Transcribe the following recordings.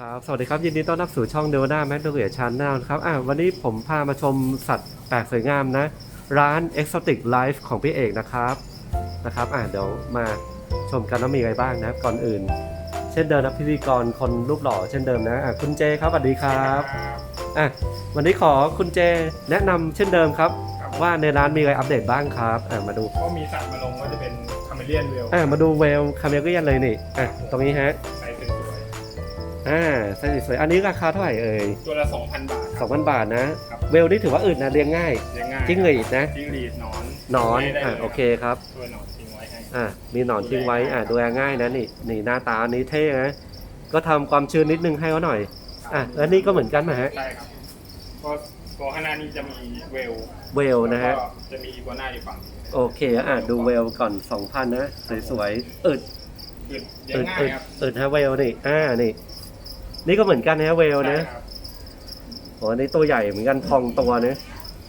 ครับ สวัสดีครับ ยินดีต้อนรับสู่ช่องเดวนาแมคโดเรียชันแนลครับอะวันนี้ผมพามาชมสัตว์แปลกสวยงามนะ ร้าน Exotic Life ของพี่เอกนะครับนะครับอะเดี๋ยวมาชมกันว่ามีอะไรบ้างนะครับก่อนอื่น เช่นเดิมนะพิธีกรคนรูปหล่อเช่นเดิมนะอะคุณเจครับสวัสดีครับอะวันนี้ขอคุณเจแนะนำเช่นเดิมครับครับว่าในร้านมีอะไรอัปเดตบ้างครับอะมาดูก็มีสัตว์มาลงว่าจะเป็นคาเมเลียนเวลอะมาดูเวลคาเมเลียนเลยนี่อะตรงนี้ฮะไซส์สวย อ่าไส้สวยๆอันนี้ราคาเท่าไหร่เอ่ยๆตัวละ 2,000 บาทครับ2,000บาทนะ ครับ เวลนี่ถือว่าอึดนะเลี้ยงง่าย เลี้ยงง่ายจิ้งหรีดนะ จิ้งหรีดหนอนหนอนไว้ได้อ่าลยโอเคครับตัวหนอนทิ้งไว้ให้ อ่ามีหนอนทิ้งไว้อ่าดูแลง่ายนะนี่นี่หน้าตาอันนี้เท่นะก็ทำความชื้นนิดนึงให้เขาหน่อยอะแล้วนี่ก็เหมือนกันไหมฮะใช่ครับก็ตัวข้างหน้านี้จะมีเวลเวลนะฮะ แล้วก็จะมีอีกัวน่าอยู่ฝั่งโอเคอะดูเวลก่อน 2,000 นะ สวยๆอึดอึดเลี้ยอึงดง่ายอึดครับ อึดฮะเวลนี่อ่านี่ นี่ก็เหมือนกันนะเวลนะ ใช่ครับโอ้อันนี่ตัวใหญ่เหมือนกันพองตัวนะ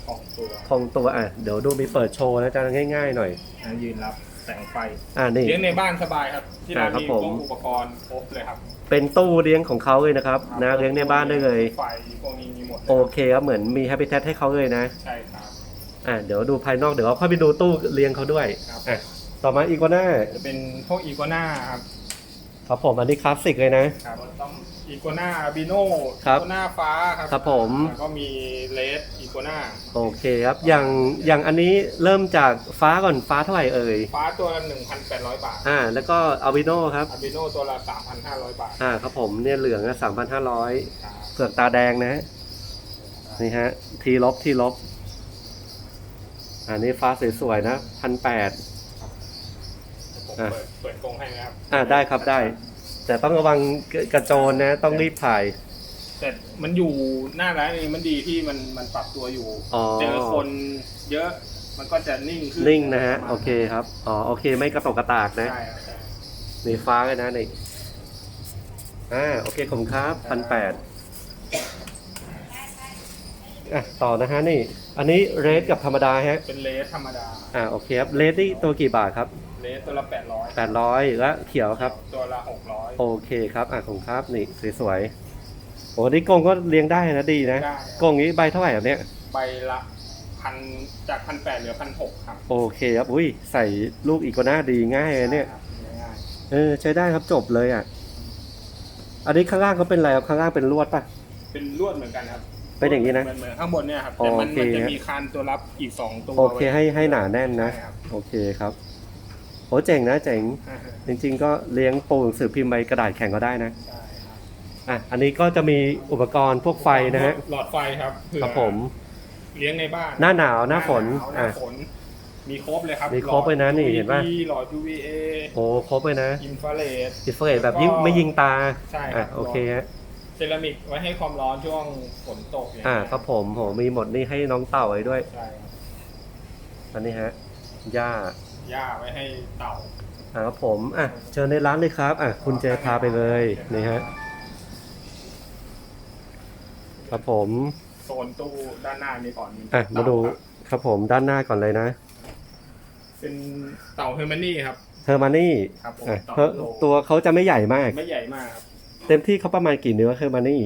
ของตัวพองตัวอะเดี๋ยวดูมีเปิดโชว์นะจะง่าย ๆ หน่อย นะยืนรับแสงไฟ อ่านี่ เลี้ยงในบ้านสบายครับ ที่ร้านอ่าครับมีผพวมกอุปกรณ์ครบเลยครับเป็นตู้เลี้ยงของเขาเลยนะครับนะเลี้ยงในบ้านได้เลย ไฟพวกนี้มีหมดลยโอเคครับเหมือนมีแฮปปี้แทให้เขาเลยนะ ใช่ครับ อ่าเดี๋ยวดูภายนอกเดี๋ยวเราค่อยไปดูตู้เลี้ยงเขาด้วยครับ อะต่อมาอีกวาน่าจะเป็นพวกอีกัวน่าครับครับผมอันนี้คลาสสิกเลยนะ ครับต้อง อีกัวน่าบิโนครับอีกัวน่าฟ้าครับครับผม แล้วก็มีเลสอีกัวน่าโอเคครับ อย่างอย่างอันนี้เริ่มจากฟ้าก่อนฟ้าเท่าไหร่เอ่ย ฟ้าตัวละ1,800 บาทอ่า แล้วก็อัลบิโนครับ อาบิโนตัวละ3,500 บาทอ่าครับผมเนี่ยเหลืองสามพันห้าร้อยครับเผือกตาแดงนะนี่ฮะทีลบทีลบอันนี้ฟ้าสวยๆนะพันแปด ผมอะเปิดเปิดกรงให้นะครับอ่าได้ครับได้ แต่ต้องระวังกระโจนนะ ต้องรีบถ่าย แต่มันอยู่หน้าร้านนี้มันดีที่มันมันปรับตัวอยู่ อ๋อ เจอคนเยอะมันก็จะนิ่งขึ้นนิ่งนะฮะ โอเคครับ อ๋อ โอเค ไม่กระตกกระตากนะ ใช่ครับใช่นี่ฟ้าเลยนะนี่อ่า โอเคผมครับพันแปดอะ ต่อนะฮะนี่ อันนี้เรดกับธรรมดาฮะ เป็นเลสธรรมดา อ่า โอเคครับ เรดนี่ตัวกี่บาทครับ เลสตัวละ800แปดร้อยและเขียวครับ ตัวละ600โอเคครับอะผมครับนี่สวยๆโอ้นี่กรงก็เลี้ยงได้นะดีนะได้กรงนี้ใบเท่าไหร่แบบเนี้ยใบละพันจากพันแปดเหลือพันหกครับโอเคครับอุ้ยใส่ลูกอีกก็น่าดีง่ายเลยเนี่ยครับง่ายเออใช้ได้ครับจบเลยอะอันนี้ข้างล่างเขาเป็นอะไรครับข้างล่างเป็นลวดปะๆเป็นลวดเหมือนกันครับเป็นอย่างนี้นะเหมือนเหมือนข้างบนเนี่ยครับแต่มันโอเค มันจะมีคานตัวรับอีกสองตัวโอเคให้ให้หนาแน่นนะ ใช่ครับโอเคครับ โอ้เจ๋งนะเจ๋ง จริง ๆ ก็เลี้ยงปูหนังสือพิมพ์ใบกระดาษแข็งก็ได้นะใช่ครับอะอันนี้ก็จะมีอุปกรณ์พวกไฟนะฮะหลอดไฟครับเผื่อครับผม เลี้ยงในบ้านหน้าหนาวหน้าฝนหน้าอะฝนมีครบเลยครับมีครบเลยนะนี่หลอดเห็นปะ UVB หลอด UVA โอ้ครบเลยนะอินฟราเรด อินฟราเรดแบบยิงไม่ยิงตาใช่ครับ อะโอเคฮะเซรามิกไว้ให้ความร้อนช่วงฝนตกย่งเงี้ยอ่าครับผมโหมีหมดนี่ให้น้องเต่าไว้ด้วย ใช่ครับอันนี้ฮะหญ้า หญ้าไว้ให้เต่าอ่าครับผมอะเชิญในร้านเลยครับอะคุณเจพาไปเลยนี่ฮะครับผมโซนตู้ด้านหน้านี้ก่อนอะมาดูเต่ครับครับผมด้านหน้าก่อนเลยนะ เป็นเต่าเฮอร์มานี่ครับเทอร์มานี่ครับผมอะต่อเพราะโลตัวเขาจะไม่ใหญ่มาก ไม่ใหญ่มากครับเต็มที่เขาประมาณกี่นิ้วเทอร์มานี่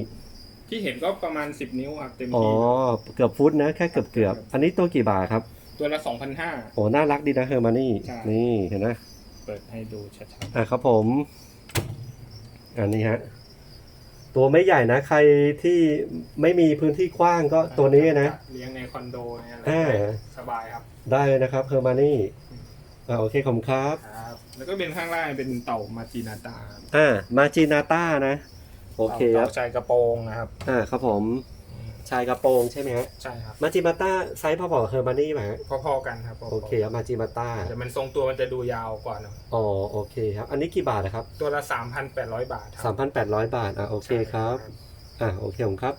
ที่เห็นก็ประมาณ10นิ้วครับเต็มอ๋อที่เกือบฟุตนะแค่เกือบเกือบอันนี้ตัวกี่บาทครับ ตัวละ2,500โอ้น่ารักดีนะเทอร์มานี่ ใช่ นี่เห็นไหมเปิดให้ดูชัดอะครับผม อันนี้ฮะ ตัวไม่ใหญ่นะ ใครที่ไม่มีพื้นที่กว้างก็ๆตัวนี้นะ เลี้ยงในคอนโดเนี่ยอะไรอ่า สบายครับ ได้เลยนะครับเฮอร์มานี่อ่าโอเคขอบคุณครับ ครับ แล้วก็เป็นข้างล่างเป็นเต่ามาจีนาตาอ่ามาจีนาต้านะ โอเคคเต่ารับชายกระโปรงนะครับ อ่าครับผม ชายกระโปรงใช่ไหมฮะใช่ครับ มาจิมาต้าไซส์พอๆกับเฮอร์มานี่ไหมฮะพอๆกันครับพๆโอเคครับมาจิมาต้าแต่มันทรงตัวมันจะดูยาวกว่าหน่อยอ๋อโอเคครับ อันนี้กี่บาทนะครับตัวละ 3,800 บาทคสารัมพันแปดร้อยบาทอะโอเคครับใช่อะโอเคผมครับ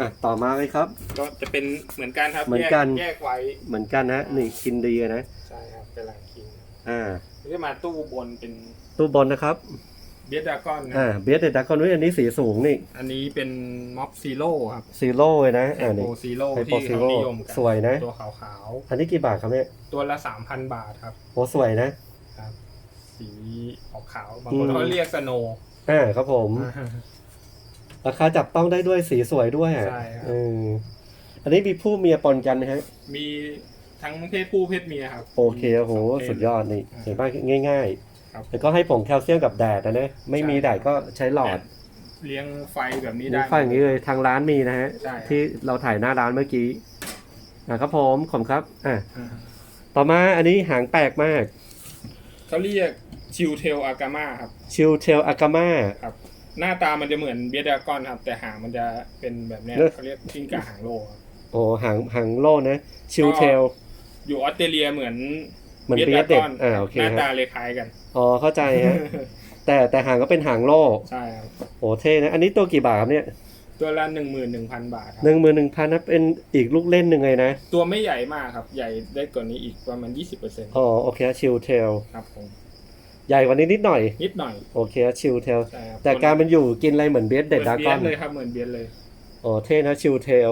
อะต่อมาเลยครับ ก็จะเป็นเหมือนกันครับเหมือนกัน แยแยกไว้เหมือนกันนะนี่คินดีนะใช่ครับเป็นหลังคิงอ่าแล้วก็มาตู้บนเป็นตู้บนนะครับ เบียดดากอนนะอ่าเบียดเดดากอนอันนี้สีสูงนี่อันนี้เป็นม็อบซีโร่ครับซีโร่เลยนะไฮอ่าโปนี่ ซีโร่ Hypo ที่เขา Zero นิยมกันสวยนะ ตัวขาวอันนี้กี่บาทครับเนี่ยๆ ตัวละ3,000บาทครับโอ้สวยนะ ครับ สีออกขาวบางคนอืม เขาเรียกสโนว์ อ่าครับผม ราคาจับต้องได้ด้วยสีสวยด้วยอะใช่ครับ เอออันนี้มีผู้เมียปนกันนะฮะ มีทั้งเพศผู้เพศเมียครับโอเคโอ้โหสงเพศ สุดยอดนี่อ่า เห็นป่ะง่าย ครับๆแล้วก็ให้ผงแคลเซียมกับแดดนะเนี่ยไม่มีใช่แดดก็ใช้หลอดเลี้ยงไฟแบบนี้นี่ได้ ฟังอย่างนี้เลยทางร้านมีนะฮะ ใช่ครับที่เราถ่ายหน้าร้านเมื่อกี้นะครับผมขอบคุณครับอะอ่าต่อมาอันนี้หางแปลกมากเขาเรียกชิวเทลอากามาครับ ชิลเทลอากามาครับหน้าตามันจะเหมือนเบียดากอนครับ แต่หางมันจะเป็นแบบเนี้ยเนอะ เขาเรียกกิ้งก่าหางโลครับ โอ้หางหางโลนะชิลเทล อยู่ออสเตรเลียเหมือน เหมือนเบียดเด็ดอ่าโอเคหน้าฮะตาเลยคล้ายกัน อ๋อเข้าใจฮะแต่แต่หางก็เป็นหางโลใช่ครับโอ้เท่นะ อันนี้ตัวกี่บาทครับเนี่ยตัวละหนึ่งหมื่นหนึ่งพันบาทครัหนึ่งหมื่นหนึ่งพันนะเป็นอีกลูกเล่นหนึ่งเลยนะ ตัวไม่ใหญ่มากครับ ใหญ่ได้กว่านี้อีกประมาณยี่สิบเปอร์เซ็นต์อ๋อโอเคชิลเทลครับผมใหญ่กว่านี้นิดหน่อย นิดหน่อยโอเคชิลเทลใช่ครับแต่การมันอยู่กินอะไรเหมือนเบียดเหเด็ดมือนดาเบีกยอนดเลยครับเหมือนเบียดเลยโอ้เท่นะชิลเทล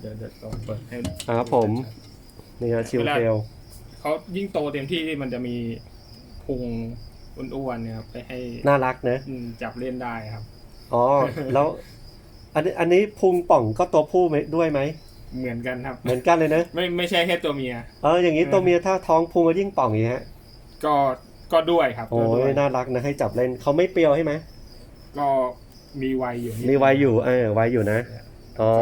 เดี๋ยวเดี๋ยวลองเปิดให้อ่าครับผมนี่ฮะชิลเทล เขายิ่งโตเต็มที่มันจะมีพุงอ้วนๆเนี่ยครับไปให้น่ารักนะอืมจับเล่นได้ครับ อ๋อ แล้วอันนี้อันนี้พุงป่องก็ตัวผู้ไหมด้วยไหม เหมือนกันครับ เหมือนกันเลยนะ ไม่ไม่ใช่แค่ตัวเมีย เอออย่างนี้ตัวเมียถ้าท้องพุงก็ยิ่งป่องอีกฮะ ก็ก็ด้วยครับ โอ้ก็ด้วยยน่ารักนะให้จับเล่นเขาไม่เปรียวใช่ไหมก็มีวัยอยู่นิดมีไวอยู่ เออไวอยู่นะ อ๋อ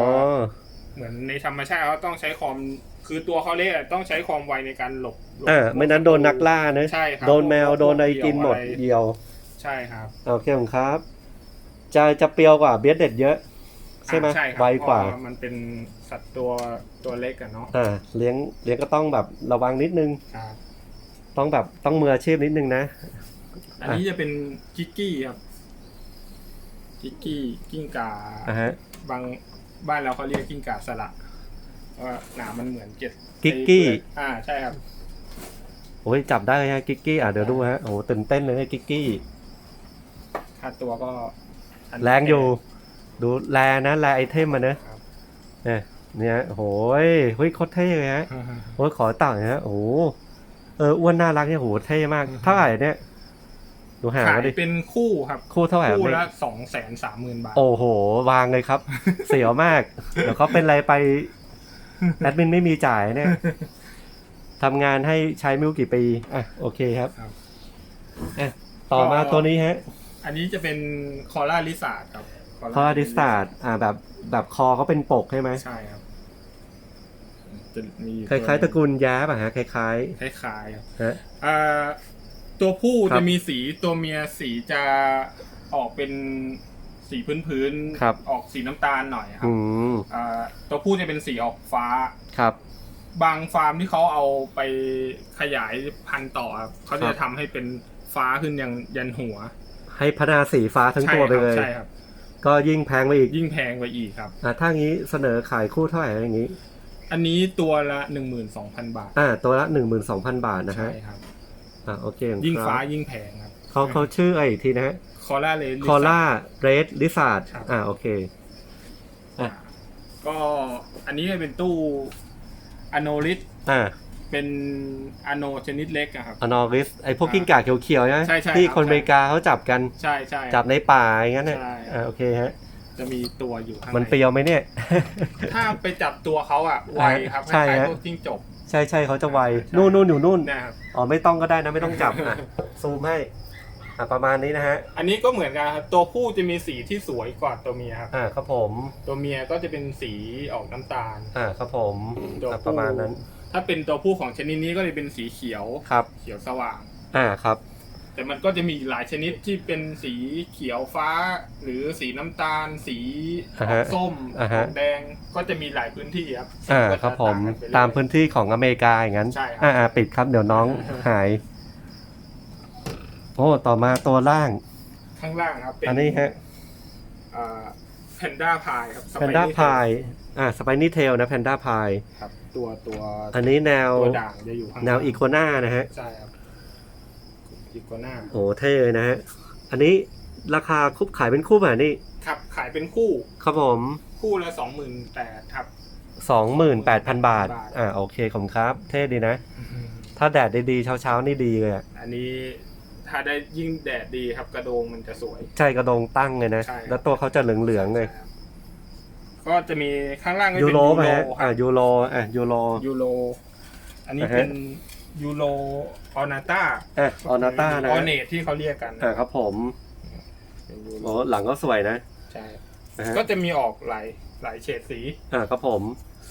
เหมือนในธรรมชาติเขาต้องใช้ความ คือตัวเขาเล็กอะต้องใช้ความไวในการหลบหลบอ่าไม่นั้นโดนนักล่านะใช่ครับโดนแมวโดนอะไรกินหมดเกี่ยวอะไรเดียว ใช่ครับโอเคผมครับ จะจะเปรียวกว่าเบียดเด็ดเยอะ ใช่ไหมอ่าใช่ครับไวกว่า เพระมันเป็นสัตว์ตัวตัวเล็กอะเนาะอ่าเลี้ยงเลี้ยงก็ต้องแบบระวังนิดนึง ครับต้องแบบต้องมืออาชีพนิดนึงนะ อันนี้จะเป็นกิกกี้ครับกิกกี้กิ้งก่าอ่าฮะ บางบ้านเราเขาเรียกกิ้งก่าสละเพราะ ว่าหนามมันเหมือนเกล็ดกิ๊กกี้ อ่าใช่ครับโอ้ยจับได้ฮะกิกกี้อะเดี๋ยวดูฮะโอ้โหตื่นเต้นเลยนะกิกกี้ ค่าตัวก็อันแรงอยู่ ดูแลนะแลไอเทมมานะครับเนี่ยเนี่ยโอ้ยเฮ้ยโคตรเท่เลยฮะโอ้ยขอต่างนะฮะโอ้โหเอออ้วนน่ารักเนี่ยโหเท่มากเท่าไหร่เนี่ยดูหางขายมาดิเป็นคู่ครับ คู่เท่าไหร่ครับคู่เนี่ยละสองแสนสามหมื่นบาท โอ้โหวางเลยครับ เสียวมาก เดี๋ยวเขาเป็นอะไรไป แอดมินไม่มีจ่ายเนี่ยทำงานให้ใช้ไม่รู้กี่ปี อะ โอเคครับครับ อะต่อมาตัวนี้ฮะอันนี้จะเป็นคอร่าลิซาร์ดครับคอร์ดิสตาร์ดอ่าแบบแบบคอเขาเป็นปกใช่ไหมใช่ครับ จะมีคล้าย ๆ ตระกูลแย้ป่ะฮะคล้ายคล้ายๆครับๆฮะ อ่าตัวผู้ครับ จะมีสีตัวเมียสีจะออกเป็น สีพื้นๆครับ ออกสีน้ำตาลหน่อยครัอืบมอ่าตัวผู้จะเป็นสีออกฟ้า ครับ บางฟาร์มที่เขาเอาไปขยายพันธุ์ต่อครับเขาครัจะบ ทำให้เป็นฟ้าขึ้นยันยันหัวให้พัฒนาสีฟ้าทั้งตัวไปเลย ใช่ครับ ก็ยิ่งแพงไปอีกยิ่งแพงไปอีกครับ อะถ้างี้เสนอขายคู่เท่าไหร่อย่างงี้ อันนี้ตัวละหนึ่งหมื่นสองพันบาท อ่าตัวละหนึ่งหมื่นสองพันบาทนะใช่ฮะครับ อ่าโอเคยิ่งครับฟ้ายิ่งแพงครับ เขาเขาชื่ออะไรอีกทีนะฮะคอร่าเลคอล่าเรดลิซาร์ดครับ อ่าโอเคอะก็อันนี้เป็นตู้อโนลิสอ่าเป็นอโนชนิดเล็กอะครับ อนอริสไอพวกกิ้งก่าเขียวๆนะใช่ใช่ที่ครับ คนอเมริกาเขาจับกันใช่ใช่ จับในป่าอย่างนั้นน่ะใช่ อ่าโอเคฮะ จะมีตัวอยู่ข้างในมันเปรียวไหมเนี่ย ถ้าไปจับตัวเขาอะไวครับคใช่ล้ายฮะ ๆพวกจิ้งจก ใช่ใช่เขาจะไวใช่ นู่นนู่นอยู่นู่นนะครับ อ๋อไม่ต้องก็ได้นะไม่ต้องจับอะซูมให้ อะประมาณนี้นะฮะอันนี้ก็เหมือนกันครับตัวผู้จะมีสีที่สวยกว่าตัวเมียครับอ่าครับผมตัวเมียก็จะเป็นสีออกน้ำตาล อ่าครับผมตัวอะผู้ประมาณนั้นถ้าเป็นตัวผู้ของชนิดนี้ก็จะเป็นสีเขียวครับเขียวสว่าง อ่าครับ แต่มันก็จะมีหลายชนิดที่เป็นสีเขียวฟ้า หรือสีน้ำตาล สีออ่าอฮะกส้มอ่าอฮะ อกแดงก็จะมีหลายพื้นที่ครับอ่าก็จะครับผมต่งกันไปเรื่อย ตามพื้นที่ของอเมริกาอย่างนั้นใช่ครับ อ่าอ่าปิดครับเดี๋ยวน้องหาย โอ้ต่อมาตัวล่าง ข้างล่างครับเป็นอันนี้ฮะแพนด้าพายครับ แพนด้า Spiny พาย อ่าสไปนี่เทลนะแพนด้าพาย Tail ครับ ตัวตัวอันนี้แนว ตัวด่างจะอยู่ข้างแนวอีโคน่านะฮะ ใช่ครับอีโกน่าโอ้เท่เลยนะฮะ อันนี้ราคาคุบขายเป็นคู่แบบนี้ ครับขายเป็นคู่ครับผม คู่ละสองหมื่นแปดครับสองหมื่นแปดพันบาทบาท อ่าโอเคขอบคุณครับ เท่ดีนะ ถ้าแดดดีๆเช้าๆ นี่ดีเลยอะอันนี้ท ถ้าได้ยิ่งแดดดีครับกระโดงมันจะสวย ใช่กระดงตั้งเลยนะ ใช่ครับ แล้วตัวเขาจะเหลืองๆเลยใช่ครับก็จะมีข้างล่างก็ยูเป็นโรยูไหมโรฮะคอ่ารับยูโรอะยูโร ยูโรอันนี้อ่าฮะ เป็นยูโรออนาต้าอะออนาต้านะออเนตที่เขาเรียกกันอ่าครับผมเป็นยูโรโอ้หลังก็สวยนะใช่นะฮะก็จะมีออกหลายหลายเฉดสี อ่าครับผม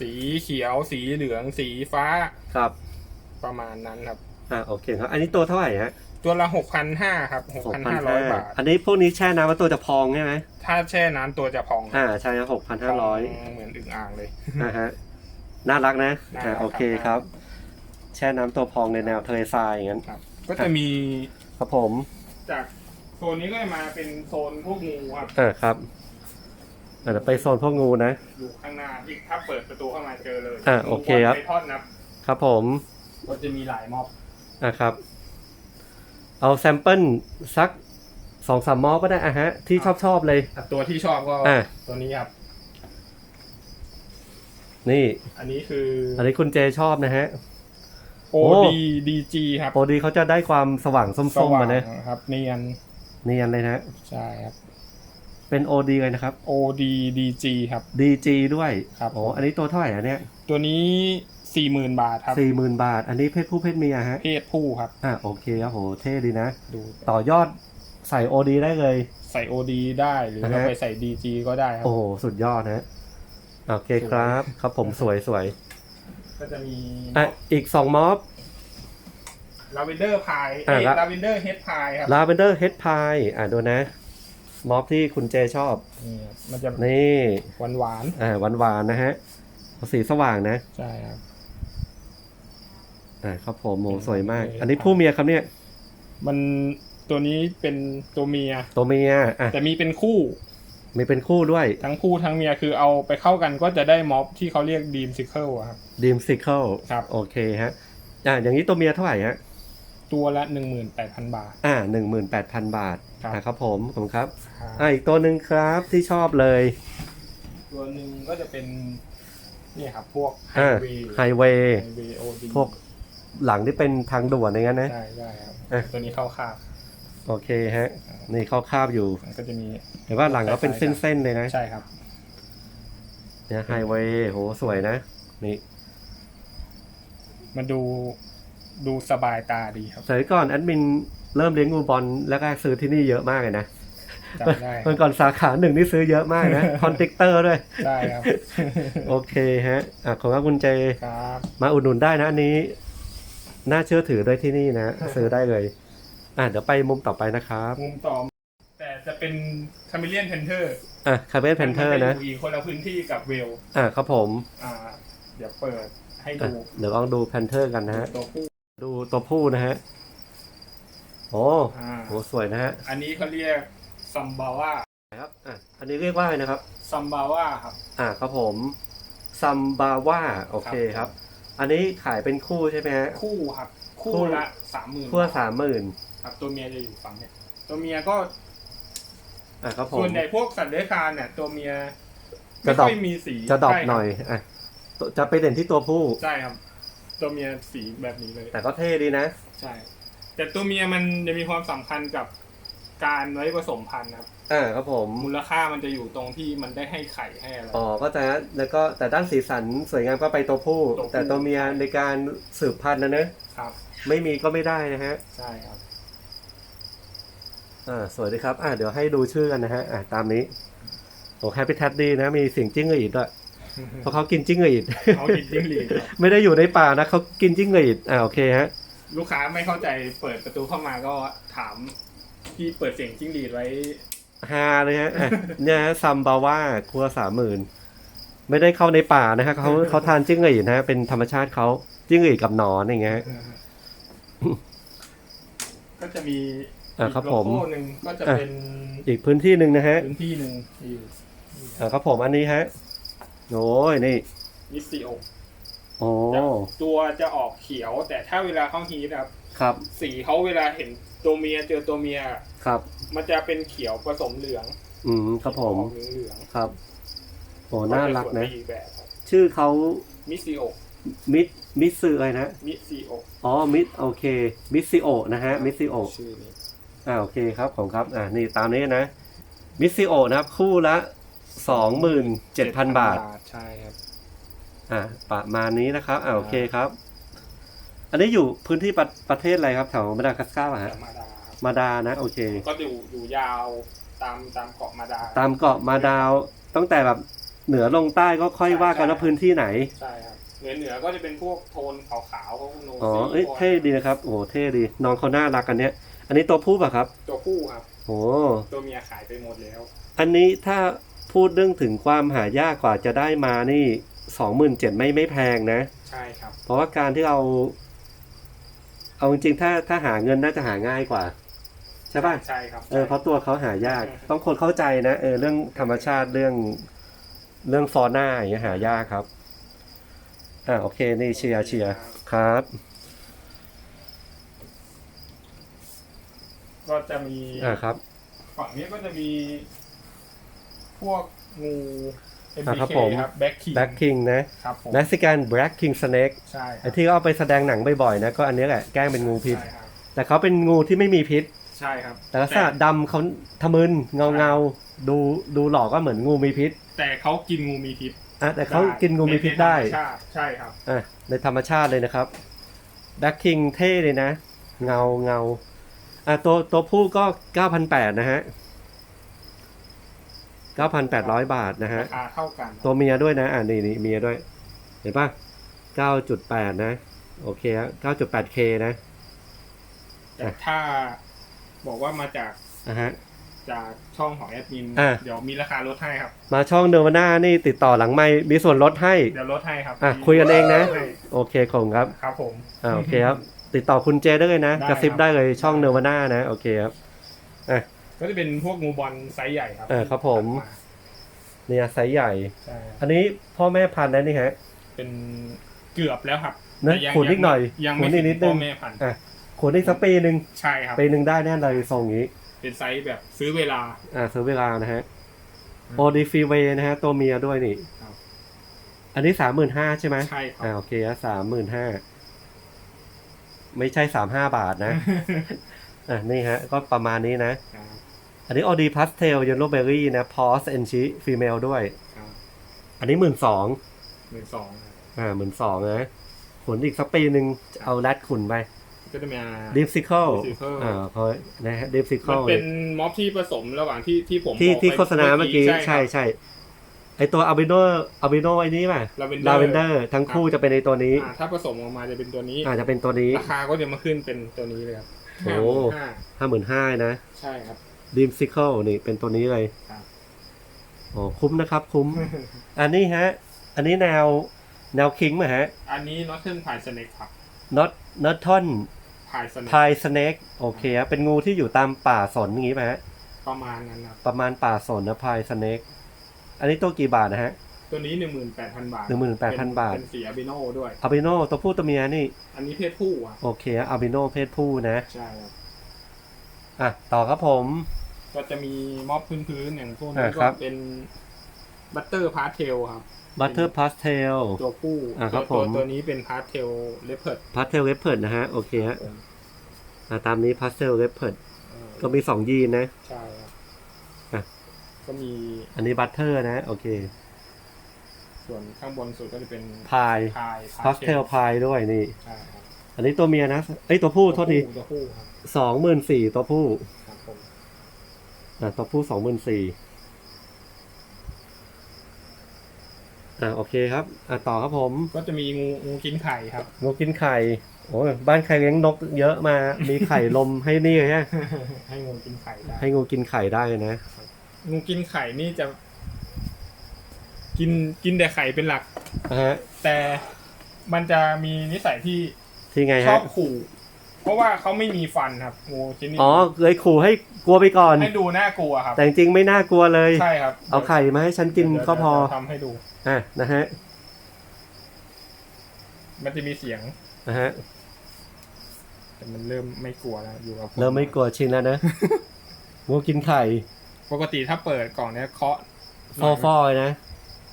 สีเขียว สีเหลือง สีฟ้าครับประมาณนั้นครับ อ่าโอเคครับ อันนี้ตัวเท่าไหร่ฮะ ตัวละหกพันห้าครับหกพันห้าร้อยบาท อันนี้พวกนี้แช่น้ำว่าตัวจะพองใช่ไหมถ้าแช่น้ำตัวจะพองอ่าใช่ครับหกพันห้าร้อยพงเหมือนอึ่งอ่างเลยอ่าฮะน่ารักนะน่ารักอ่าโอเคครับ แช่น้ำตัวพองในแนวทะเลทรายอย่างนั้นครับก็จะมีครับผมจากโซนนี้ก็จะมาเป็นโซนพวกงูครับอ่าครับอ่าเดี๋ยวไปโซนพวกงูนะอยู่ข้างหน้าที่ถ้าเปิดประตูเข้ามาเจอเลยอะโอเคครับไทอนนะครับครับผม ก็จะมีหลายม็อบอ่าครับ เอาแซมเปิลสักสองสามมอก็ได้อะฮะ ที่ชอบชอบๆเลยแต่ตัวที่ชอบก็อะ ตัวนี้ครับ นี่ อันนี้คืออันนี้คุณเจชอบนะฮะ โอโอ้ดีดีจีครับโปรดีเขาจะได้ความสว่างส้สมๆว่างมานะครับเนียนเนียนเลยนะฮะใช่ครับเป็น OD เลยนะครับ โอดีดีจีครับ DG ด้วยครับ โอ้อันนี้ตัวเท่าไหร่อะเนี่ย ตัวนี้ สี่หมื่นบาทครับสี่หมื่นบาท อันนี้เพศผู้เพศเมียฮะเพศผู้ครับอะโอเคครับโหเท่ดีนะ ดูต่อยอดใส่ OD ได้เลย ใส่โอดีได้หรืออ่าฮะเราไปใส่ดีจีก็ได้ครับ โอ้โหสุดยอดนะโอเคครับ ครับผมสวยสวยก็จะมีอะอีกสองม็อบลาเวนเดอร์พายอ่าละลาเวนเดอร์เฮดพายครับลาเวนเดอร์เฮดพายอะดูนะม็อบที่คุณเจชอบนี่ครับมันจะนี่หวานหวานอ่าหวานหวานๆนะฮะ สีสว่างนะๆใช่ครับ อ่าครับผมโหสวยมากโอเคอันนี้ผู้เมียครับเนี่ย มันตัวนี้เป็นตัวเมีย ตัวเมียอะแต่มีเป็นคู่ มีเป็นคู่ด้วย ทั้งคู่ทั้งเมียคือเอาไปเข้ากันก็จะได้ม็อบที่เขาเรียกดีมซิเคิลครับดีมซิเคิลครับโอเคฮะอ่าอย่างนี้ตัวเมียเท่าไหร่ฮะตัวละหนึ่งหมื่นแปดพันบาท อ่าหนึ่งหมื่นแปดพันบาทครับอ่าครับผมผมครับครับอ่าอีกตัวหนึ่งครับที่ชอบเลย ตัวหนึ่งก็จะเป็นเนี่ยครับพวกไฮอ่าเวย์ไฮเวย์ไฮเวย์โอดีพวก หลังที่เป็นทางด่วนอย่างนั้นนะใช่ใช่ครับอะ ตัวนี้เข้าคาบโอเคฮะ นี่เข้าคาบอยู่ มันก็จะมีแต่ว่าหลังก็เป็นเส้นๆเลยนะใช่ครับ เนี่ยไฮเวย์โหสวยนะ นี่มันดูดูสบายตาดีครับ สมัยก่อนแอดมินเริ่มเลี้ยงงูบอลแล้วก็ซื้อที่นี่เยอะมากเลยนะจำได้ เมื่อก่อนสาขาหนึ่งนี่ซื้อเยอะมากนะ คอนติกเตอร์ด้วย ได้ครับ โอเคฮะอะขอบคุณคุณเจ ครับ มาอุดหนุนได้นะอันนี้ น่าเชื่อถือด้วยที่นี่นะซื้อได้เลย อะเดี๋ยวไปมุมต่อไปนะครับมุมต่อ แต่จะเป็นคาเมเลียนเพนเทอร์อะคาเบนเพนเทอร์นะอยู่อีกคนละพื้นที่กับเวล อะครับผม อ่า เดี๋ยวเปิดให้อะดู เดี๋ยวลองดูแพนเทอร์กันนะฮะตัวผู้ดูตัวผู้นะฮะโอ้อ่าโหสวยนะฮะ อันนี้เขาเรียกซัมบาว่าครับอะอันนี้เรียกว่าอะไรนะครับซัมบาว่าครับ อะครับผมซัมบาว่าโอเคครับ อันนี้ขายเป็นคู่ใช่ไหมฮะ คู่ครับ คู่คู่ ละสามหมื่นคู่ละสามหมื่นครับตัวเมียจะอยู่ฝั่งเนี้ยตัวเมียก็อะครับผม ส่วนใหญ่พวกสัตว์เลื้อยคลานเนี่ยตัวเมียจะไม่ดรอป ค่อยมีสีจะดรอปใช่ครับหน่อยอะจะไปเด่นที่ตัวผู้ ใช่ครับ ตัวเมียสีแบบนี้เลยแต่ก็เท่ดีนะ ใช่ แต่ตัวเมียมันจะมีความสำคัญกับ การไว้ผสมพันธุ์ครับ อ่าครับผม มูลค่ามันจะอยู่ตรงที่มันได้ให้ไข่ให้อะไร อ๋อก็จะแล้วก็แต่ด้านสีสันสวยงามก็ไปตัวผู้ ตัวผู้ แต่ตัวเมียในการสืบพันธุ์นะเนอะครับ ไม่มีก็ไม่ได้นะฮะใช่ครับ อ่าสวยดีครับอ่าเดี๋ยวให้ดูชื่อกันนะฮะอ่าตามนี้โอ้แฮปปี้แท็ดีนะมีเสียงจิ้งหรีดด้วยเพราะเขากินจิ้งหรีด เขากินจิ้งหรีดครับไม่ได้อยู่ในป่านะเขากินจิ้งหรีดอ่าโอเคฮะ ลูกค้าไม่เข้าใจเปิดประตูเข้ามาก็ถาม ที่เปิดเสียงจิ้งหรีดไว้ ฮาเลยฮะอะเนี่ยฮะซัมบาว่าครัวสามหมื่นไม่ได้เข้าในป่านะฮะเขาเขาทานจิ้งหรีดนะฮะเป็นธรรมชาติเขาจิ้งหรีดกับหนอนอย่างเงี้ยก็จะมีอ่าครับอีกผมโลโก้หนึ่งก็จะเป็นอีกพื้นที่หนึ่งนะฮะพื้นที่หนึ่งอยู่อ่าครับผมอันนี้ฮะโอ้ยนี่มิสซิโอโอ้ตัวจะออกเขียว แต่ถ้าเวลาเข้าฮีทครับ ครับ สีเขาเวลาเห็น ตัวเมียเจอตัวเมีย ครับ มันจะเป็นเขียวผสมเหลืองอืมครับผมออกเหลืองครับโอ้ๆน่ารักนะจสวยไปอีแบบครับชื่อเขามิสซิโอมิดมิดซืออะไรนะ มิสซิโออ๋อ มิดโอเค มิดซิโอนะฮะ มิดซิโอชื่อนี้อ่าโอเคครับผมครับ อ่านี่ตามนี้นะ มิซิโอนะครับ คู่ละสองหมื่นเจ็ดพันบาท ใช่ครับ อ่าประมาณนี้นะครับ อ่าโอเคครับ อันนี้อยู่พื้นที่ประประเทศอะไรครับแถวมาดากัสการ์อะฮะธรรมดาครับมาดานะ โอเค ก็อยู่อยู่ยาวตามตามเกาะมาดา ตามเกาะมาดาวตั้งแต่แบบเหนือลงใต้ก็ค่อยว่ากันว่าพื้นที่ไหน ใช่ครับเหนือเหนือก็จะเป็นพวกโทนขาวๆพวกโนอ๋อซีเอ้ยเท่ดีนะครับ โอ้โหเท่ดี น้องเขาน่ารักกันเนี้ย อันนี้ตัวผู้ป่ะครับ ตัวผู้ครับโอ้ตัวเมียขายไปหมดแล้ว อันนี้ถ้าพูดเรื่องถึงความหายากกว่าจะได้มานี่สองหมื่นเจ็ดไม่ไม่แพงนะ ใช่ครับ เพราะว่าการที่เรา เอาจริงๆถ้าถ้าหาเงินน่าจะหาง่ายกว่า ใช่ป่ะใช่ครับเออเพราะตัวเขาหายาก ต้องคนเข้าใจนะเออเรื่องธรรมชาติเรื่องเรื่องฟอน่าอย่างเงี้ยหายากครับอ่าโอเคนี่เชียร์เชียร์ครับ ก็จะมีอ่าครับ ฝั่งนี้ก็จะมีพวกงู อ่าครับ MBK ผม ครับแบ็คคิงแบล็กคิงนะครับผมเม็กซิกันแบล็กคิงสเน็กใช่คไอ้รับที่เขาเอาไปแสดงหนังบ่อยๆนะก็อันนี้แหละแกล้งเป็นงูพิษ ใช่ครับแต่เขาเป็นงูที่ไม่มีพิษ ใช่ครับ แต่ลักษณะดำเขาทะมึนเงาเงาๆดูดูหลอกก็เหมือนงูมีพิษแต่เขากินงูมีพิษอะแต่เขากินงูมีพิษได้ในธรรมชาติใช่ครับ อะในธรรมชาติเลยนะครับแบ็คคิงเท่เลยนะ เงาเงาอะตัวตัวผู้ก็ 9,800นะฮะ 9,800 บาทนะฮะราคาเท่ากันตัวเมียด้วยนะ อ่านี่นี่เมียด้วย เห็นปะ9.8 นะ โอเคฮะ 9.8K นะ แต่ถ้าบอกว่ามาจากอะฮะจากช่องของแอดมิน อะ เดี๋ยวมีราคาลดให้ครับ มาช่องเดวาน่านี่ติดต่อหลังไม่มีส่วนลดให้ เดี๋ยวลดให้ครับอะคุยกันเองนะ ให้โอเคขอบคุณครับ ครับผม อ่าโอเคครับ ติดต่อคุณเจได้เลยนะ ได้กระซิบครับ ได้เลยช่องเนวาน่านะ โอเคครับ ก็จะเป็นพวกงูบอลไซส์ใหญ่ครับเออครับผม เนี่ยไซส์ใหญ่ ใช่อันนี้พ่อแม่พันธุ์แล้วนี่ฮะ เป็นเกือบแล้วครับนะแต่ยังขูดนิดหน่อยยังขูไม่ดนิถึดงนิดนึพ่องแม่พันธุ์อะขวดอีกสักปีหนึ่งใช่ครับ ปีหนึ่งได้แน่เลยทรงนี้ เป็นไซส์แบบซื้อเวลา อ่าซื้อเวลานะฮะอืมโอดีฟีเวนะฮะ ตัวเมียด้วยนี่ครับ อันนี้สามหมื่นห้าใช่ไหมใช่ครัอ่าบ โอเคสามหมื่นห้าไม่ใช่สามห้าบาทนะ อะนี่ฮะ ก็ประมาณนี้นะ ครับ อันนี้ออดีพาสเทลย l โ w เบอรี่นะพอสเอนชิฟีเมลด้วย ครับอันนี้หมื่นสองหนึ่งสองอ่าหมื่นสองนะขุนอีกสักปีหนึ่งเอาแรดขุนไปก็จะมีดิฟซิเคิล Difficicle อ่าเขานะฮะดิฟซิเคิมันลเป็นม็อบที่ผสมระหว่างที่ที่ผมที่บอกที่ไปโฆษณาเมื่อกี้ ใช่ครับใช่ไอตัวอัลบิโนอัลบิโนไอ้นี้ป่ะ Lavender ลาเวนเดอร์ทั้งคู่จะเป็นในตัวนี้อ่าถ้าผสมออกมาจะเป็นตัวนี้ อาจจะเป็นตัวนี้ ราคาก็จะมาขึ้นเป็นตัวนี้เลยครับโอ้ห้าห้าหมื่นห้านะ ใช่ครับ ดิมซิเคิลนี่เป็นตัวนี้เลยครับโอ้คุ้มนะครับ คุ้ม อันนี้ฮะ อันนี้แนว แนวคิงไหมฮะอันนี้นอตเทิลพายสเน็กครับน็อตน็อตทอนพายสเน็กพายสเน็กโอเคครับเป็นงูที่อยู่ตามป่าสนอย่างงี้ป่ะฮะ ประมาณนั้นครับ ประมาณป่าสนนะพายสเน็กอันนี้ตัวกี่บาทนะฮะ ตัวนี้หนึ่งหมื่นแปดพันบาท18,000บาท เป็นสีอาบิโนด้วยอัลบิโนตัวผู้ตัวเมียนี่ อันนี้เพศผู้อะ โอเคอัลบิโนเพศผู้นะ ใช่ครับ อะ ต่อครับผม ก็จะมีม็อบพื้นๆอย่างพวกนี้อ่าคก็รับเป็นบัตเตอร์พาร์เทลครับบัตเตอร์พาสเทลตัวผู้อ่าครับตัวผมตัวนี้เป็นพาร์เทลเลเพิร์ดพาสเทลเ e เพิร์ดนะฮะ โอเคฮะอะตามนี้พาสเทลเ e เพิร์ดก็มีสองยีนนะ ใช่ครับอะก็มี อันนี้บัตเตอร์นะ โอเค ส่วนข้างบนสุดก็จะเป็นพายพายพาสเทลพายด้วยนี่ใช่ครับอันนี้ตัวเมียนะ เอ้ยตัวผู้โทษทีตัวผู้ครับสองหมื่นสี่ตัวผู้ครับผม อะตัวผู้สองหมื่นสี่อะโอเคครับ อะต่อครับผมก็จะมีงูงูกินไข่ครับนกกินไข่โอ้ยบ้านใครเลี้ยงนกเยอะมา มีไข่ลมให้นี่เลยฮะให้งูกินไข่ได้ให้งูกินไข่ได้นะ งูกินไข่นี่จะ กินกินแต่ไข่เป็นหลักนะฮะแต่มันจะมีนิสัยที่ที่ไงชอฮะบขู่ เพราะว่าเขาไม่มีฟันครับงูชนิดนี้อ๋อเลยขู่ให้กลัวไปก่อน ให้ดูน่ากลัวครับ แต่จริงๆไม่น่ากลัวเลย ใช่ครับเอาไข่มาให้ฉันกินเดี๋ยวก็พอเดี๋ยวทำให้ดูอะนะฮะ มันจะมีเสียงนะฮะแต่มันเริ่มไม่กลัวแล้วอยู่กับผเริ่มไม่กลัวชินแล้วนะงูกินไข่ ปกติถ้าเปิดกล่องเนี้ยเคาะฟอฟอเลยนะ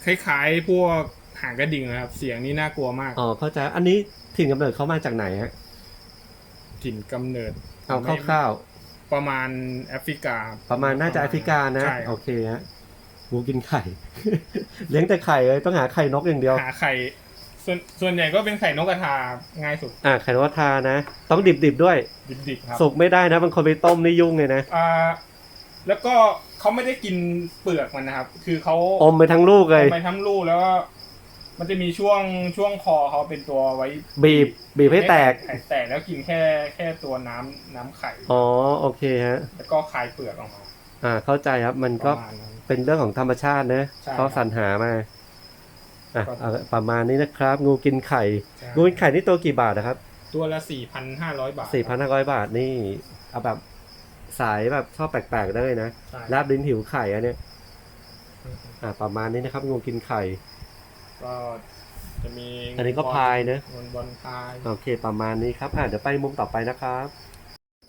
คล้ายๆพวกหางกระดิ่งนะครับ เสียงนี่น่ากลัวมากอ๋อเข้าใจอันนี้ถิ่นกำเนิดเขามาจากไหนฮะ กลิ่นกำเนิดเอาไม่คร่าวประมาณแอฟริกา ประมาณน่าจะแอฟริกานะใช่คโอรับเคฮะงูกินไข่ เลี้ยงแต่ไข่เลยต้องหาไข่นกอย่างเดียว หาไข่ส่วนส่วนใหญ่ก็เป็นไข่นกกระทาง่ายสุด อ่าไข่นกกระทานะ ต้องดิบๆด้วย ดิบๆครับสุกไม่ได้นะบางคนไปต้มนี่ยุ่งเลยนะอ่าแล้วก็เขาไม่ได้กินเปลือกมันนะครับ คือเขาอมไปทั้งลูกเลยอาไปทั้งลูกแล้วก็ มันจะมีช่วงช่วงคอเขาเป็นตัวไว้บีบบีบให้แตก ไข่แตกแล้วกินแค่แค่ตัวน้ำน้ำไข่ อ๋อโอเคฮะ แล้วก็คายเปลือกออกมาอ่าเข้าใจครับมันปก็ระมาณนั้น เป็นเรื่องของธรรมชาตินะใช่เขาสรรหามาอะครับ เอาประมาณนี้นะครับ งูกินไข่ ใช่งูกินไข่นี่ตัวกี่บาทนะครับตัวละสี่พันห้าร้อยบาทสี่พันห้าร้อยบาทนี่เอาแบบสายแบบชอบแปลกๆได้เลยนะใช่ลาบลิ้นหิวไข่อันเนี้ยอ่าประมาณนี้นะครับ งูกินไข่ ก็จะมีอันนี้ก็พายนะบอลบอลพายโอเคประมาณนี้ครับอ่าเดี๋ยวไปมุมต่อไปนะครับ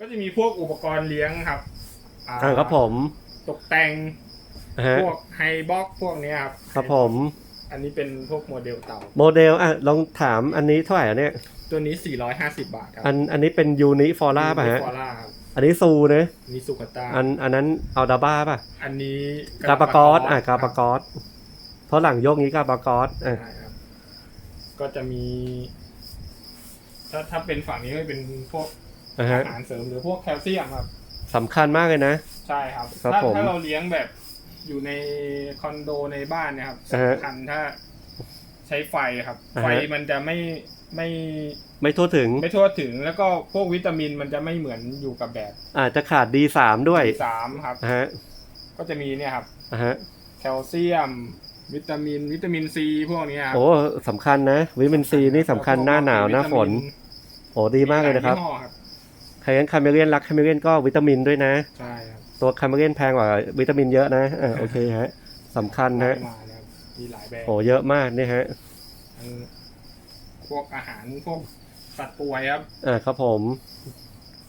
ก็จะมีพวกอุปกรณ์เลี้ยงครับอ่าอ่าครับผมตกแต่งอ่าฮะพวกไฮบ็อกพวกเนี้ยครับครับผม อันนี้เป็นพวกโมเดลเต่า โมเดลอะลองถามอันนี้เท่าไหร่อันเนี้ยตัวนี้ 450 บาทครัอันอันนี้เป็นยูนิฟอร่าป่ะฮะฟอร่าครับอันนี้ซูนะมีสุกตาอันอันนั้นอัลดาบ้าป่ะ อันนี้กาปากอสอะกาปากอส เพราะหลังยกนี้กาปากอสอะใช่ครับ ก็จะมี ถ้าถ้าเป็นฝั่งนี้ก็เป็นพวกอะอาฮะหารเสริมหรือพวกแคลเซียมครับ สำคัญมากเลยนะ ใช่ครับ ครับถ้าผมถ้าเราเลี้ยงแบบอยู่ในคอนโดในบ้านเนะครับอ่าฮะสำคัญถ้าใช้ไฟครับ อ่าฮะ ไฟมันจะไม่ไม่ไม่ทั่วถึงไม่ทั่วถึง แล้วก็พวกวิตามินมันจะไม่เหมือนอยู่กับแบบอาจจะขาด D3 ด้วยสามครับ อะฮะก็จะมีเนี่ยครับ อะฮะแคลเซียม วิตามินวิตามินซีพวกเนี้ยครับโอ้สำคัญนะ วิตามินซีนี่สำคัญหน้าหนาวหน้าฝน โอ้ดีมากเลยนะครับหยี่ห้อครับใครงั้นคาเมเลียนรักคาเมเลียนก็วิตามินด้วยนะใช่ครับตัวคาเมเลียนแพงกว่าวิตามินเยอะนะอ่าโอเคฮะสำคัญฮะมาแล้วมีหลายแบรนด์โอ้เยอะมากนี่ฮะอันพวกอาหารพวกสัตว์ป่วยครับอ่าครับผม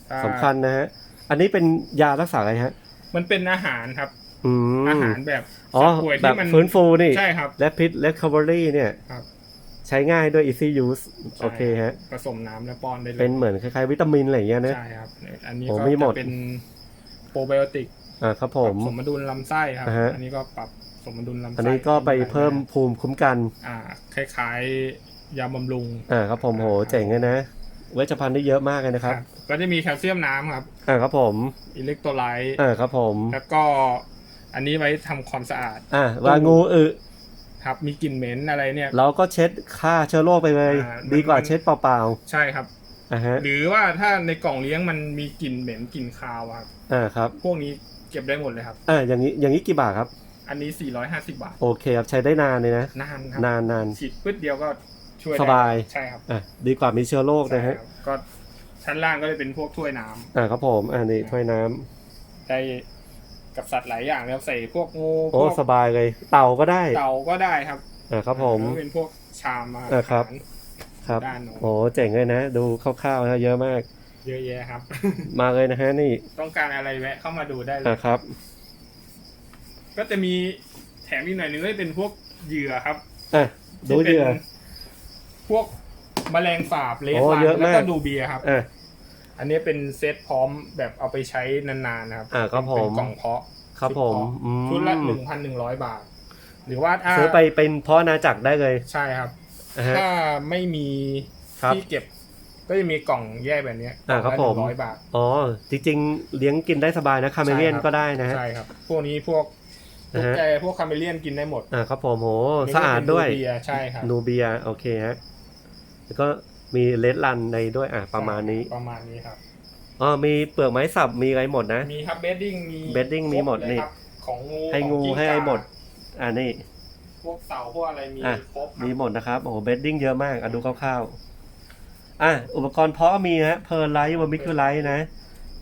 ถ้าสำคัญนะฮะอันนี้เป็นยารักษาอะไรฮะ มันเป็นอาหารครับ อืมอาหารแบบอ๋อสัตว์ป่วยแบที่บมันฟื้นฟูนี่ใช่ครับและพิษและคาร์บอรี่เนี่ยครับใช้ง่ายด้วย easy use ใช่โอเคฮะผสมน้ำแล้วป้อนได้เลย เป็นเหมือนคล้ายๆวิตามินอะไรอย่างเงี้ยนะใช่ครับ อันนี้โอ้ก็มีหมดจะเป็นโปรไบโอติกอ่าครับผมสมดุลลำไส้ครับอ่าฮะอันนี้ก็ปรับสมดุลลำไส้ อันนี้ก็ไปเพิ่มภูมิคุ้มกัน อ่า คล้ายๆ ยาบำรุง อ่าครับผมโหเจ๋งเลยนะ เวชภัณฑ์ได้เยอะมากเลยนะครับ ก็จะมีแคลเซียมน้ำครับ อ่าครับผม อิเล็กโทรไลต์ อ่าครับผม แล้วก็ อันนี้ไว้ทำความสะอาด อ่าว่างูอึครับมีกลิ่นเหม็นอะไรเนี่ย เราก็เช็ดฆ่าเชื้อโรคไปเลย อ่า ดีกว่ามันเช็ดเปล่าใช่ครับ ๆอ่าฮะหรือว่าถ้าในกล่องเลี้ยงมันมีกลิ่นเหม็นกลิ่นคาวอะครับอ่าครับพวกนี้เก็บได้หมดเลยครับ อ่าอย่างนี้อย่างนี้กี่บาทครับ อันนี้ 450 บาทโอเคครับใช้ได้นานเลยนะนานครันานนาน ฉีดปึ๊ดเดียวก็ช่วยได้สบาย ใช่ครับอะดีกว่ามีเชื้อโรคใช่นะคฮะรับก็ชั้นล่างก็จะเป็นพวกถ้วยน้ำ อ่าครับผมอ่านี่ถ้วยน้ำได้ กับสัตว์หลายอย่างแล้วใส่พวกงูโอ้พวกสบายเลย เต่าก็ได้เต่าก็ได้ครับอ่าครับผม แล้วเป็นพวกชามอาเออครับหารครับ ด้านโน้นโอ้เจ๋งเลยนะ ดูคร่าวๆนะเยอะมาก เยอะแยะครับ มาเลยนะฮะนี่ต้องการอะไรแวะเข้ามาดูได้เลอ่ายครับ ก็จะมีแถมอีกหน่อยหนึงก็จะเป็นพวกเหยื่อครับอะดูที่เหยื่อเป็นพวกแมลงสาบเลสโอ้ลันเยอะแล้วมากก็ดูเบียร์ครับ อะ อันนี้เป็นเซตพร้อมแบบเอาไปใช้นานๆนะครับอ่าครับผมเป็นกล่องเพาะครับชุดผมเพาะอืมชุดละหนึ่งพันหนึ่งร้อยบาท หรือว่าถ้าซื้อไปเป็นเพราะอาณาจักรได้เลย ใช่ครับนะฮะถ้าไม่มีครับที่เก็บก็จะมีกล่องแยกแบบเนี้ยอ่าครับกล่องละผมร้อยบาท อ๋อ จริงๆ เลี้ยงกินได้สบายนะ คาเมเลียนใช่ครับก็ได้นะฮะใช่ครับ พวกนี้พวกพวกนะฮะแกพวกคาเมเลียนกินได้หมด อ่าครับผมโหนี่ก็สะอาดด้วยเป็นนูเบียใช่ครับ นูเบีย โอเคฮะ แล้วก็ มีเลดรันในด้วยอะประมาณนี้ประมาณนี้ครับอ๋อมีเปลือกไม้สับมีอะไรหมดนะ มีครับเบดดิ้งมี bedding มีหมดครบเลยนี่ครับของงูให้ของงูกิ้ให้ก่าหมด อ่านี่ พวกเต่าพวกอะไรมีอะครบครับมีหมดนะครับโอ้โหเบดดิ้งเยอะมากอะดูคร่าวๆอะอุปกรณ์เพาะมีฮะเพอร์ไลท์วอมิคูไลท์นะ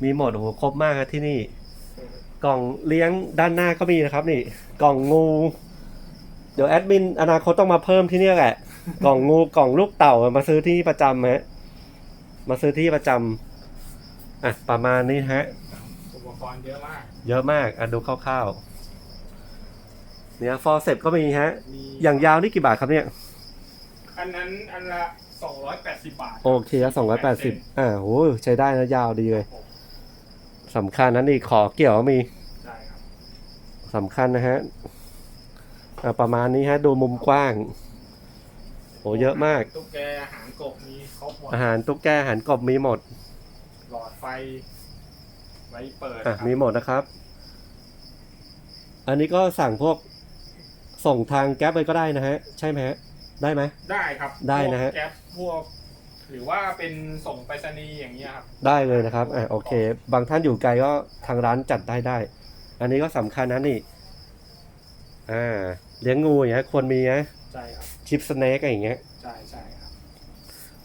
มีหมดโอ้โหครบมากครับที่นี่ กล่องเลี้ยงด้านหน้าก็มีนะครับ นี่ กล่องงู เดี๋ยวแอดมินอนาคตต้องมาเพิ่มที่เนี่ยแหละ กล่องงูกล่องลูกเต่ามาซื้อที่นี่ประจำฮะ มาซื้อที่ประจำอะประมาณนี้ฮะ อุปกรณ์เยอะมาก เยอะมากอะดูคร่าวๆเนี่ยฟอร์เซปก็มีฮะ มีอย่างยาวนี่กี่บาทครับเนี่ย อันนั้นอันละสองร้อยแปดสิบบาท โอเคสองร้อยแปดสิบอ่าโหใช้ได้นะยาวดีเลยสำคัญนะนี่ขอเกี่ยวก็มีได้ครับสำคัญนะฮะอะประมาณนี้ฮะ ดูมุมกว้าง โอ้เยอะมาก ตุ๊กแกอาหารกบมีครบหมดอาหารตุ๊กแกอาหารกบมีหมดหลอดไฟ ไว้เปิดอะครับมีหมดนะครับ อันนี้ก็สั่งพวกส่งทางแก๊ปไปก็ได้นะฮะ ใช่ไหมฮะ ได้ไหม ได้ครับได้นะฮะ พวกแก๊ปพวก หรือว่าเป็นส่งไปรษณีย์อย่างเงี้ยครับ ได้เลยนะครับ อะโอเค บางท่านอยู่ไกลก็ทางร้านจัดได้ได้ อันนี้ก็สำคัญนะนี่ อ่า เลี้ยงงูอย่างเงี้ยควรมีนะ ใช่ครับ ชิปสเน็กอะไรอย่างเงี้ยใช่ใช่ครับ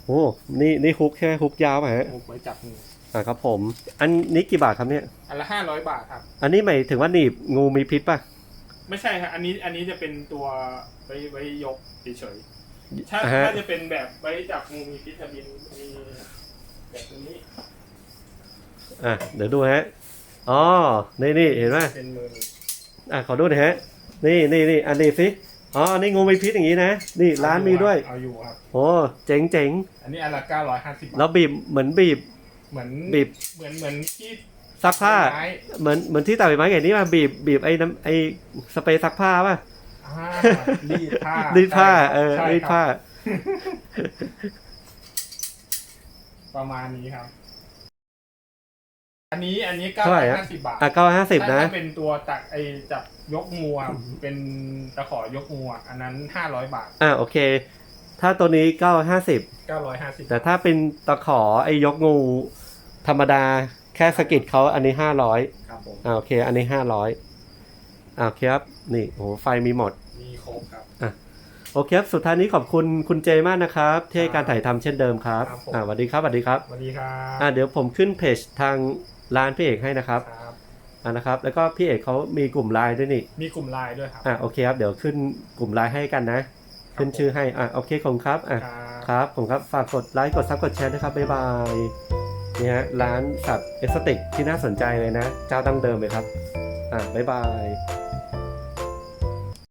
โอ้นี่นี่ฮุกแค่ฮุกยาวป่ะฮะถูกไว้จับงูอ่าครับผม อันนี้กี่บาทครับเนี่ย อันละห้าร้อยบาทครับ อันนี้หมายถึงว่าหนีบงูมีพิษป่ะ ไม่ใช่ครับอันนี้อันนี้จะเป็นตัวไว้ไว้ยกเฉยๆถ้าอ่าฮะ ถ้าจะเป็นแบบไว้จับงูมีพิษจะมีมีแบบนี้อะเดี๋ยวดูฮะอ๋อนี่นี่เห็นไหมเป็นมืออะขอดูหน่อยฮะ นี่นี่นี่อันนี้สิ อ๋ออันนี้งูมีพิษอย่างนี้นะ นี่ร้านมีด้วย เอาอยู่ครับโอ้เจ๋งเจ๋งอันนี้อันละเก้าร้อยห้าสิบแล้วบีบเหมือนบีบ เหมือนบีบ เหมือนเหมือนที่ซักผ้า ไม้เหมือนเหมือนที่ตัดใบไม้ไงนี่มาบีบบีบไอ้น้ำไอ้สเปรย์ซักผ้าป่ะอ่ารีดผ้ารีดผ้าเออใช่รีดคผ้าบประมาณนี้ครับ อันนี้อันนี้เก้าเท่าไหร่ร้อยฮะ ห้าสิบบาทอะเก้าห้าสิบนะ ถ้าเป็นตัวตักไอจับยกงูอะเป็นตะขอยกงูอะอันนั้นห้าร้อยบาทอะโอเค ถ้าตัวนี้เก้าห้าสิบเก้าร้อยห้าสิบแต่ถ้าเป็นตะขอไอ้ยกงู ธรรมดาแค่สะกิดเขาอันนี้ห้าร้อยครับผมอ่าโอเค อันนี้ห้าร้อยอ่าโอเคครับนี่โอ้โหไฟมีหมด มีครบครับ โอเคครับสุดท้ายนี้ขอบคุณคุณเจมากนะครับ ที่ให้การถ่ายทำเช่นเดิมครับครับผม อ่าสวัสดีครับสวัสดีครับ สวัสดีครับ อ่าเดี๋ยวผมขึ้นเพจทาง ร้านพี่เอกให้นะครับครับ อ่านะครับ แล้วก็พี่เอกเขามีกลุ่มไลน์ด้วยนี่มีกลุ่มไลน์ด้วยครับ อ่าโอเคครับเดี๋ยวขึ้นกลุ่มไลน์ให้กันนะ ขึ้นชื่อให้อ่าโอเคขอบคุณครับอ่าครับครับผมครับฝากกดไลค์กดซับกดแชร์นะครับบ๊ายบายนี่ฮะร้านสัตว์เอสติกที่น่าสนใจเลยนะ เจ้าดั้งเดิมเลยครับอ่าบ๊ายบาย